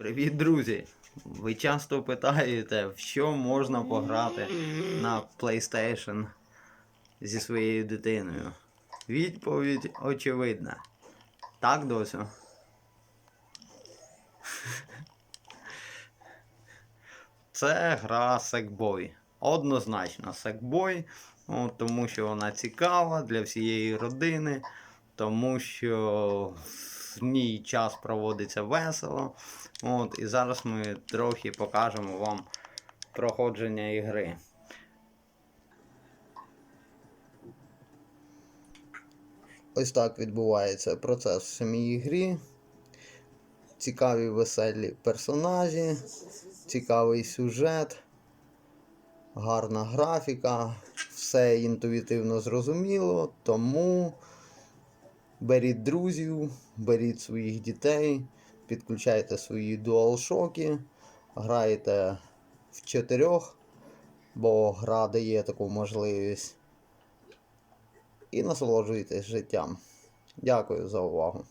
Привіт, друзі! Ви часто питаєте, в що можна пограти на PlayStation зі своєю дитиною. Відповідь очевидна. Так, досю? Це гра Sackboy. Однозначно Sackboy, от, тому що вона цікава для всієї родини, тому що в ній час проводиться весело. От, і зараз ми трохи покажемо вам проходження ігри. Ось так відбувається процес в самій грі. Цікаві веселі персонажі, цікавий сюжет, гарна графіка, все інтуїтивно зрозуміло, тому беріть друзів, беріть своїх дітей, підключайте свої DualShock, грайте в чотирьох, бо гра дає таку можливість. І насолоджуйтесь життям. Дякую за увагу.